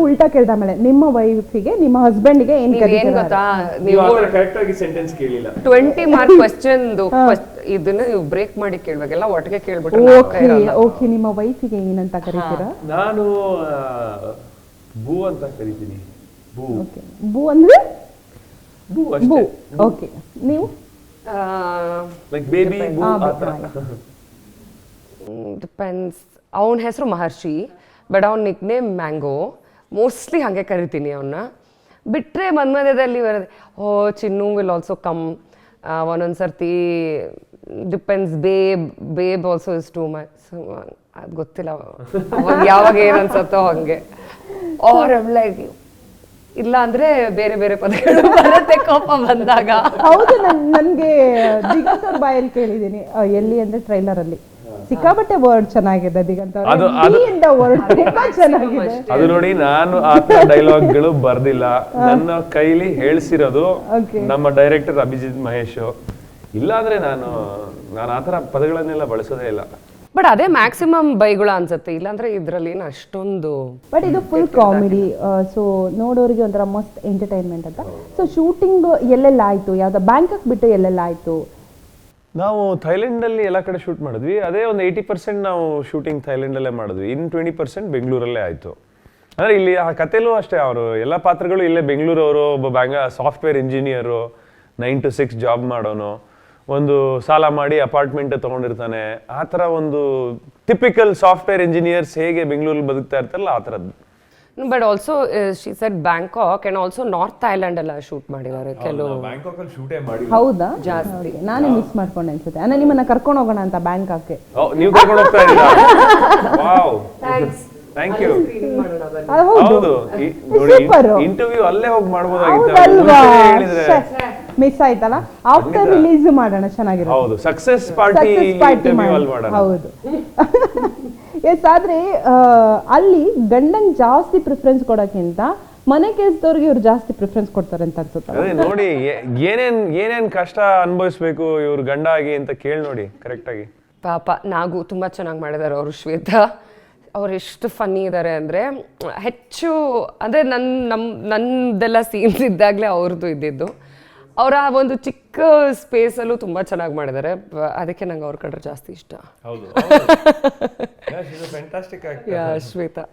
ಉಲ್ಟಾ ಕೇಳ್ದ ಮೇಲೆ ನಿಮ್ಮ ವೈಫಿಗೆ ನಿಮ್ಮ ಹಸ್ಬೆಂಡ್ಗೆ ಏನ್ ನೀವ್ ಏನ್ ಕರೀತೀರಾ? ಗೊತ್ತಾ? ನೀವು ಕರೆಕ್ಟ್ ಆಗಿ ಸೆಂಟೆನ್ಸ್ ಕೇಳಿಲ್ಲ. ಟ್ವೆಂಟಿ ಮಾರ್ಕ್ ಕ್ವಶನ್ ಇದನ್ನ ನೀವು ಬ್ರೇಕ್ ಮಾಡಿ ಕೇಳ್ಬೇಕೆಲ್ಲ ಒಟ್ಟಿಗೆ ಕೇಳ್ಬಿಟ್ಟು ಓಕೆ ನಿಮ್ಮ ವೈಫಿಗೆ ಏನಂತ ಕರೀತೀರಾ? ನಾನು ಭೂ ಅಂತ ಕರಿತೀನಿ. ಭೂ. ಬೂ ಅಂದ್ರೆ? ಭೂ ಬೂ ಅಷ್ಟೇ ಓಕೆ ನೀವು? ಲೈಕ್ ಬೇಬಿ ಭೂ ಆ, ಥರ. ಡಿಪೆಂಡ್ಸ್ ಅವನ ಹೆಸರು ಮಹರ್ಷಿ ಬಟ್ ಅವನ್ ನಿಕ್ ನೇಮ್ ಮ್ಯಾಂಗೋ ಮೋಸ್ಟ್ಲಿ ಹಾಗೆ ಕರಿತೀನಿ ಅವನ್ನ ಬಿಟ್ಟರೆ ಮನ್ಮಧ್ಯದಲ್ಲಿ ಬರೋದು, ಓ, ಚಿನ್ನು ವಿಲ್ ಆಲ್ಸೋ ಕಮ್ ಒಂದೊಂದು ಸರ್ತಿ depends babe babe also is too much ಅದು ಗೊತ್ತಿಲ್ಲ ಯಾವಾಗ ಏನು ಅನ್ಸತ್ತೋ ಹಂಗೆ ಅವ್ರ ಲೈಕ್ ಇಲ್ಲ ಅಂದ್ರೆ ಬೇರೆ ಬೇರೆ ಪದಗಳು ಬರುತ್ತೆ ಕೋಪ ಬಂದಾಗ. ಹೌದು, ನನ್, ನನ್ಗೆ ಬಾಯಲ್ಲಿ ಕೇಳಿದೀನಿ ಎಲ್ಲಿ ಅಂದ್ರೆ ಟ್ರೈಲರ್ ಅಲ್ಲಿ. ಸಿಕ್ಕಾಪಟ್ಟೆ ವರ್ಡ್ ಚೆನ್ನಾಗಿದೆ ದಿಗಂತ ಅದು- ಅದು- ವರ್ಡ್ ತುಂಬಾ ಚೆನ್ನಾಗಿದೆ. ಅದು ನೋಡಿ ನಾನು ಆ ಡೈಲಾಗ್ಗಳು ಬರ್ದಿಲ್ಲ ನನ್ನ ಕೈಲಿ ಹೇಳ್ಸಿರೋದು Okay. ನಮ್ಮ ಡೈರೆಕ್ಟರ್ ಅಭಿಜಿತ್ ಮಹೇಶ್. ಇಲ್ಲಾಂದ್ರೆ ನಾನು ನಾನು ಆ ತರ ಪದಗಳನ್ನೆಲ್ಲ ಬಳಸೋದೇ ಇಲ್ಲ. ಬಟ್ ಅದೇ ಮ್ಯಾಕ್ಸಿಮಮ್ ಬೈಗುಳ ಅನ್ಸುತ್ತೆ. ಇಲ್ಲಾಂದ್ರೆ ಇದ್ರಲ್ಲಿ ಏನು ಅಷ್ಟೊಂದು ಬಟ್ ಇದು ಫುಲ್ ಕಾಮಿಡಿ ಸೊ ನೋಡೋರಿಗೆ ಒಂಥರ ಮಸ್ತ್ ಎಂಟರ್ಟೈನ್ಮೆಂಟ್ ಅಂತ. ಸೊ ಶೂಟಿಂಗ್ ಎಲ್ಲೆಲ್ಲ ಆಯ್ತು ಯಾವ್ದು ಬ್ಯಾಂಕಾಕ್ ಬಿಟ್ಟು ಎಲ್ಲೆಲ್ಲ ಆಯ್ತು ನಾವು ಥೈಲ್ಯಾಂಡಲ್ಲಿ ಎಲ್ಲ ಕಡೆ ಶೂಟ್ ಮಾಡಿದ್ವಿ. ಅದೇ ಒಂದು ಏಯ್ಟಿ ಪರ್ಸೆಂಟ್ ನಾವು ಶೂಟಿಂಗ್ ಥೈಲ್ಯಾಂಡಲ್ಲೇ ಮಾಡಿದ್ವಿ. ಇನ್ ಟ್ವೆಂಟಿ ಪರ್ಸೆಂಟ್ ಬೆಂಗಳೂರಲ್ಲೇ ಆಯಿತು. ಅಂದರೆ ಇಲ್ಲಿ ಆ ಕಥೆಲೂ ಅಷ್ಟೇ, ಅವರು ಎಲ್ಲ ಪಾತ್ರಗಳು ಇಲ್ಲೇ ಬೆಂಗಳೂರವರು, ಒಬ್ಬ ಬ್ಯಾಂಗ software engineer nine to six job ಮಾಡೋನು. ಒಂದು ಸಾಲ ಮಾಡಿ ಅಪಾರ್ಟ್ಮೆಂಟ್ ತೊಗೊಂಡಿರ್ತಾನೆ. ಆ ಥರ ಒಂದು ಟಿಪಿಕಲ್ ಸಾಫ್ಟ್ವೇರ್ ಇಂಜಿನಿಯರ್ಸ್ ಹೇಗೆ ಬೆಂಗಳೂರಲ್ಲಿ ಬದುಕ್ತಾ ಇರ್ತಾರಲ್ಲ, ಆ ಥರದ್ದು. But also she set Bangkok and also north Thailand ಎಲ್ಲ ಶೂಟ್ ಮಾಡಿದ್ದಾರೆ. ಕೆಲವು ಬ್ಯಾಂಕಾಕಲ್ಲಿ ಶೂಟೇ ಮಾಡಿ ಹೌದಾ? ಜಾಸ್ತಿ. ನಾನೇ ಮಿಸ್ ಮಾಡ್ಕೊಂಡೆ ಅನ್ಸುತ್ತೆ. ಅಣ್ಣ ನಿಮ್ಮನ್ನ ಕರ್ಕೊಂಡು ಹೋಗೋಣ ಅಂತ ಬ್ಯಾಂಕಾಕ್ಗೆ ನೀವು ಕರ್ಕೊಂಡು ಹೋಗ್ತಾ ಇದ್ದೀರಾ? ವಾವ್ ಥ್ಯಾಂಕ್ ಯು ಹೌದು. ನೋಡಿ. ಇಂಟರ್ವ್ಯೂ ಅಲ್ಲೇ ಹೋಗಿ ಹೇಳಿದ್ರೆ. ಮಿಸ್ ಆಯ್ತಲ್ಲ? ಆಫ್ಟರ್ ರಿಲೀಸ್ ಮಾಡೋಣ ಚೆನ್ನಾಗಿರೋ ಹೌದು. Success party success party interview ಅಲ್ಲಿ ಮಾಡೋಣ. ಹೌದು. ಎಸ್ ಆದರೆ ಅಲ್ಲಿ ಗಂಡನ್ ಜಾಸ್ತಿ ಪ್ರಿಫರೆನ್ಸ್ ಕೊಡೋಕ್ಕಿಂತ ಮನೆ ಕೆಲಸದವ್ರಿಗೆ ಇವ್ರು ಜಾಸ್ತಿ ಪ್ರಿಫರೆನ್ಸ್ ಕೊಡ್ತಾರೆ ಅಂತ ಅನ್ಸುತ್ತೆ. ಅದೇ ನೋಡಿ ಏ- ಏನೇನ್ ಏನೇನ್ ಕಷ್ಟ ಅನುಭವಿಸ್ಬೇಕು ಇವ್ರ ಗಂಡ ಆಗಿ ಅಂತ ಕೇಳಿ ನೋಡಿ ಕರೆಕ್ಟ್ ಆಗಿ. ಪಾಪ ನಾಗು ತುಂಬ ಚೆನ್ನಾಗಿ ಮಾಡಿದ್ದಾರೆ ಅವರು ಶ್ವೇತಾ. ಅವ್ರು ಎಷ್ಟು ಫನ್ನಿ ಇದ್ದಾರೆ ಅಂದರೆ ಹೆಚ್ಚು ಅಂದರೆ ನನ್ನ ನಮ್ಮ ನನ್ನದೆಲ್ಲ ಸೀನ್ಸ್ ಇದ್ದಾಗಲೇ ಅವ್ರದ್ದು ಇದ್ದಿದ್ದು. ಅವರ ಒಂದು ಚಿಕ್ಕ ಸ್ಪೇಸಲ್ಲೂ ತುಂಬಾ ಚೆನ್ನಾಗಿ ಮಾಡಿದ್ದಾರೆ ಅದಕ್ಕೆ ನಂಗೆ ಅವ್ರ ಕಡೆ ಜಾಸ್ತಿ ಇಷ್ಟ. ಹೌದು ಶ್ವೇತಾ.